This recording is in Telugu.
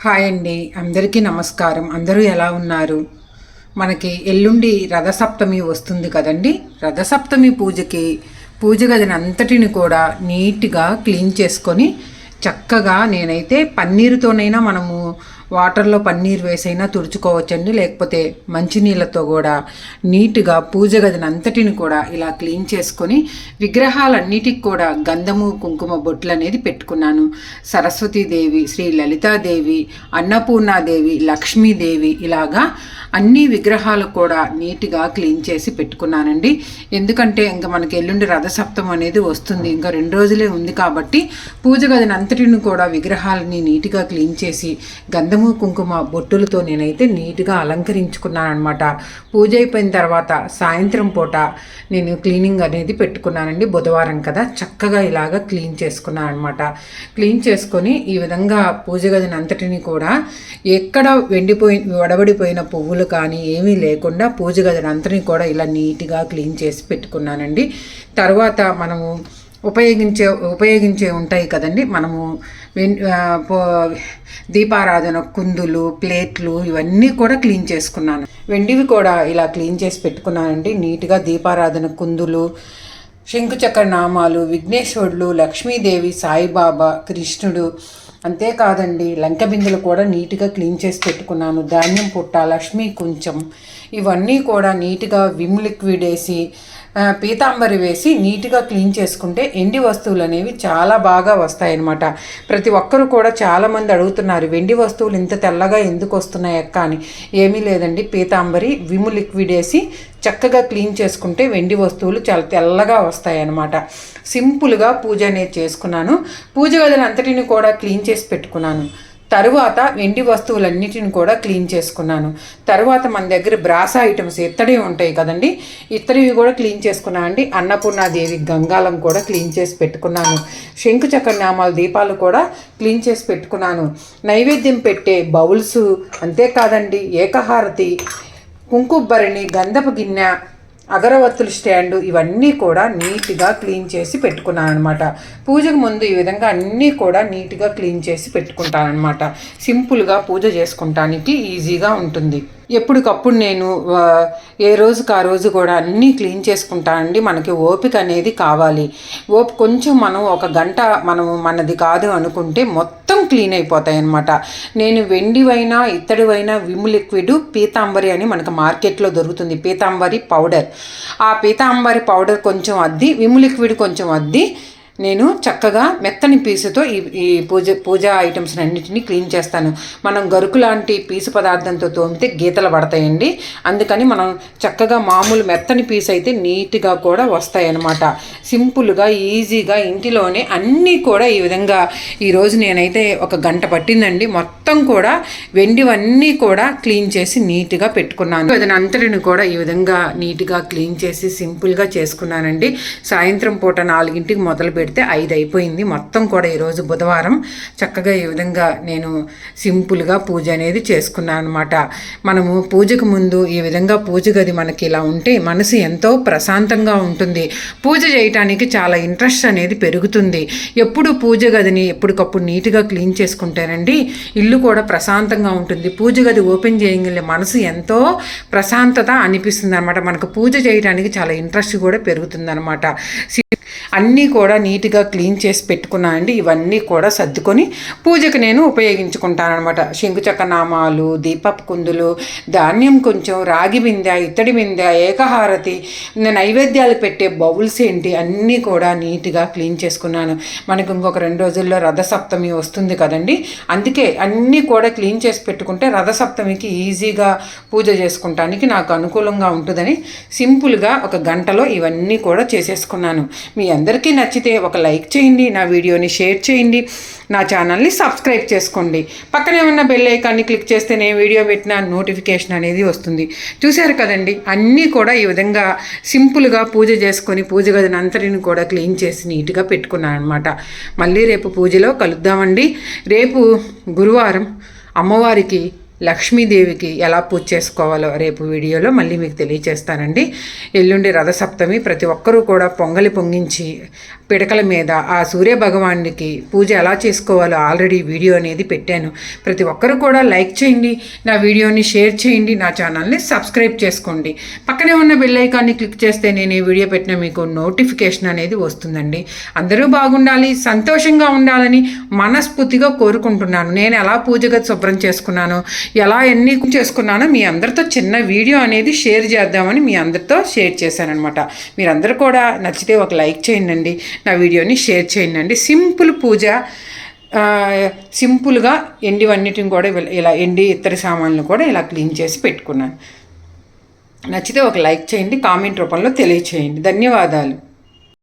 హాయ్ అండి. అందరికీ నమస్కారం. అందరూ ఎలా ఉన్నారు? మనకి ఎల్లుండి రథసప్తమి వస్తుంది కదండి. రథసప్తమి పూజకి పూజ గదిని అంతటిని కూడా నీట్గా క్లీన్ చేసుకొని చక్కగా నేనైతే పన్నీరుతోనైనా మనము వాటర్లో పన్నీర్ వేసైనా తుడుచుకోవచ్చండి. లేకపోతే మంచినీళ్ళతో కూడా నీట్గా పూజ గదిని అంతటిని కూడా ఇలా క్లీన్ చేసుకొని విగ్రహాలన్నిటికి కూడా గంధము కుంకుమ బొట్లు అనేది పెట్టుకున్నాను. సరస్వతీదేవి శ్రీ లలితాదేవి అన్నపూర్ణాదేవి లక్ష్మీదేవి ఇలాగా అన్ని విగ్రహాలు కూడా నీట్గా క్లీన్ చేసి పెట్టుకున్నానండి. ఎందుకంటే ఇంకా మనకి ఎల్లుండి రథసప్తం అనేది వస్తుంది. ఇంకా రెండు రోజులే ఉంది కాబట్టి పూజ గదిని అంతటిని కూడా విగ్రహాలని నీట్గా క్లీన్ చేసి గంధము కుంకుమ బొట్టులతో నేనైతే నీట్గా అలంకరించుకున్నాను అనమాట పూజ అయిపోయిన తర్వాత సాయంత్రం పూట నేను క్లీనింగ్ అనేది పెట్టుకున్నానండి. బుధవారం కదా చక్కగా ఇలాగ క్లీన్ చేసుకున్నాను అనమాట క్లీన్ చేసుకొని ఈ విధంగా పూజ గదిని అంతటిని కూడా ఎక్కడ వెండిపోయి వడబడిపోయిన పువ్వులు కానీ ఏమీ లేకుండా పూజ గదిని కూడా ఇలా నీట్గా క్లీన్ చేసి పెట్టుకున్నానండి. తర్వాత మనము ఉపయోగించే ఉపయోగించే ఉంటాయి కదండి. మనము వెన్- పో- దీపారాధన కుందులు ప్లేట్లు ఇవన్నీ కూడా క్లీన్ చేసుకున్నాను. వెండివి కూడా ఇలా క్లీన్ చేసి పెట్టుకున్నానండి. నీట్గా దీపారాధన కుందులు శంకుచక్ర నామాలు విఘ్నేశ్వరుడు లక్ష్మీదేవి సాయిబాబా కృష్ణుడు అంతేకాదండి లంక బిందెలు కూడా నీట్గా క్లీన్ చేసి పెట్టుకున్నాను. ధాన్యం పుట్ట లక్ష్మీ కొంచెం ఇవన్నీ కూడా నీట్గా విమ్ లిక్విడ్ వేసి పీతాంబరి వేసి నీట్గా క్లీన్ చేసుకుంటే ఎండి వస్తువులు అనేవి చాలా బాగా వస్తాయన్నమాట. ప్రతి ఒక్కరు కూడా చాలామంది అడుగుతున్నారు వెండి వస్తువులు ఇంత తెల్లగా ఎందుకు వస్తున్నాయి అక్క అని. ఏమీ లేదండి పీతాంబరి విము లిక్విడ్ వేసి చక్కగా క్లీన్ చేసుకుంటే వెండి వస్తువులు చాలా తెల్లగా వస్తాయి అన్నమాట సింపుల్గా పూజ అనేది చేసుకున్నాను. పూజ గదిని అంతటిని కూడా క్లీన్ చేసి పెట్టుకున్నాను. తరువాత వెండి వస్తువులన్నిటిని కూడా క్లీన్ చేసుకున్నాను. తర్వాత మన దగ్గర బ్రాస ఐటమ్స్ ఇత్తడి ఉంటాయి కదండి ఇత్తడివి కూడా క్లీన్ చేసుకున్నాను అండి. అన్నపూర్ణాదేవి గంగాలం కూడా క్లీన్ చేసి పెట్టుకున్నాను. శంకు చక్ర నామాల దీపాలు కూడా క్లీన్ చేసి పెట్టుకున్నాను. నైవేద్యం పెట్టే బౌల్స్ అంతేకాదండి ఏకహారతి కుంకుబ్బరిని గంధపు గిన్నె అగరవత్తుల స్టాండు ఇవన్నీ కూడా నీట్గా క్లీన్ చేసి పెట్టుకున్నాను అనమాట పూజకు ముందు ఈ విధంగా అన్నీ కూడా నీట్గా క్లీన్ చేసి పెట్టుకుంటాను అనమాట సింపుల్గా పూజ చేసుకుంటానికి ఈజీగా ఉంటుంది. ఎప్పటికప్పుడు నేను ఏ రోజుకి ఆ రోజు కూడా అన్నీ క్లీన్ చేసుకుంటానండి మనకి ఓపిక అనేది కావాలి. ఓపిక కొంచెం మనం ఒక గంట మనం మనది కాదు అనుకుంటే మొత్తం క్లీన్ అయిపోతాయి అనమాట నేను వెండివైనా ఇత్తడివైనా విమ్ లిక్విడ్ పీతాంబరి అని మనకు మార్కెట్లో దొరుకుతుంది. పీతాంబరి పౌడర్. ఆ పీతాంబరి పౌడర్ కొంచెం అద్ది విమ్ లిక్విడ్ కొంచెం అద్ది నేను చక్కగా మెత్తని పీసుతో ఈ ఈ పూజ పూజా ఐటమ్స్ అన్నిటిని క్లీన్ చేస్తాను. మనం గరుకు లాంటి పీసు పదార్థంతో తోమితే గీతలు పడతాయండి. అందుకని మనం చక్కగా మామూలు మెత్తని పీస్ అయితే నీట్గా కూడా వస్తాయన్నమాట. సింపుల్గా ఈజీగా ఇంటిలోనే అన్నీ కూడా ఈ విధంగా ఈరోజు నేనైతే ఒక గంట పట్టిందండి. మొత్తం కూడా వెండివన్నీ కూడా క్లీన్ చేసి నీట్గా పెట్టుకున్నాను. అదని అంతటిని కూడా ఈ విధంగా నీట్గా క్లీన్ చేసి సింపుల్గా చేసుకున్నానండి. సాయంత్రం పూట నాలుగింటికి మొదలు పెడితే ఐదు అయిపోయింది మొత్తం కూడా ఈరోజు బుధవారం చక్కగా ఈ విధంగా నేను సింపుల్గా పూజ అనేది చేసుకున్నాను అనమాట మనము పూజకు ముందు ఈ విధంగా పూజ గది మనకి ఇలా ఉంటే మనసు ఎంతో ప్రశాంతంగా ఉంటుంది. పూజ చేయటానికి చాలా ఇంట్రెస్ట్ అనేది పెరుగుతుంది. ఎప్పుడు పూజ గదిని ఎప్పటికప్పుడు నీట్గా క్లీన్ చేసుకుంటారండి. ఇల్లు కూడా ప్రశాంతంగా ఉంటుంది. పూజ గది ఓపెన్ చేయగలిగే మనసు ఎంతో ప్రశాంతత అనిపిస్తుంది అనమాట మనకు పూజ చేయడానికి చాలా ఇంట్రెస్ట్ కూడా పెరుగుతుంది అనమాట అన్నీ కూడా నీట్గా క్లీన్ చేసి పెట్టుకున్నానండి ఇవన్నీ కూడా సర్దుకొని పూజకు నేను ఉపయోగించుకుంటాను అనమాట శంకుచక్ర నామాలు దీపపు కుందులు ధాన్యం కొంచెం రాగి బిందె ఇత్తడి బిందె ఏకహారతి నైవేద్యాలు పెట్టే బౌల్స్ ఏంటి అన్నీ కూడా నీట్గా క్లీన్ చేసుకున్నాను. మనకు ఇంకొక రెండు రోజుల్లో రథసప్తమి వస్తుంది కదండి అందుకే అన్నీ కూడా క్లీన్ చేసి పెట్టుకుంటే రథసప్తమికి ఈజీగా పూజ చేసుకుంటానికి నాకు అనుకూలంగా ఉంటుందని సింపుల్గా ఒక గంటలో ఇవన్నీ కూడా చేసేసుకున్నాను. మీ అందరికీ నచ్చితే ఒక లైక్ చేయండి నా వీడియోని షేర్ చేయండి నా ఛానల్ని సబ్స్క్రైబ్ చేసుకోండి. పక్కనే ఉన్న బెల్ ఐకాన్ని క్లిక్ చేస్తే నేను వీడియో పెట్టిన నోటిఫికేషన్ అనేది వస్తుంది. చూశారు కదండి అన్నీ కూడా ఈ విధంగా సింపుల్గా పూజ చేసుకొని పూజ గదిని అంతటిని కూడా క్లీన్ చేసి నీట్గా పెట్టుకున్నాను అనమాట మళ్ళీ రేపు పూజలో కలుద్దామండి. రేపు గురువారం అమ్మవారికి లక్ష్మీదేవికి ఎలా పూజ చేసుకోవాలో రేపు వీడియోలో మళ్ళీ మీకు తెలియచేస్తానండి. ఎల్లుండి రథసప్తమి ప్రతి ఒక్కరూ కూడా పొంగలి పొంగించి పిడకల మీద ఆ సూర్య భగవానుడికి పూజ ఎలా చేసుకోవాలో ఆల్రెడీ వీడియో అనేది పెట్టాను. ప్రతి ఒక్కరు కూడా లైక్ చేయండి నా వీడియోని షేర్ చేయండి నా ఛానల్ని సబ్స్క్రైబ్ చేసుకోండి. పక్కనే ఉన్న బెల్ ఐకాన్ని క్లిక్ చేస్తే నేను ఈ వీడియో పెట్టిన మీకు నోటిఫికేషన్ అనేది వస్తుందండి. అందరూ బాగుండాలి సంతోషంగా ఉండాలని మనస్ఫూర్తిగా కోరుకుంటున్నాను. నేను ఎలా పూజగా శుభ్రం చేసుకున్నాను ఎలా ఎన్ని చేసుకున్నానో మీ అందరితో చిన్న వీడియో అనేది షేర్ చేద్దామని మీ అందరితో షేర్ చేశానమాట మీరందరూ కూడా నచ్చితే ఒక లైక్ చేయండి నా వీడియోని షేర్ చేయండి సింపుల్ పూజ సింపుల్గా ఎండివన్నిటిని కూడా ఇలా- ఇలా ఎండి ఇతర సామాన్లు కూడా ఇలా క్లీన్ చేసి పెట్టుకున్నాను. నచ్చితే ఒక లైక్ చేయండి కామెంట్ రూపంలో తెలియచేయండి. ధన్యవాదాలు.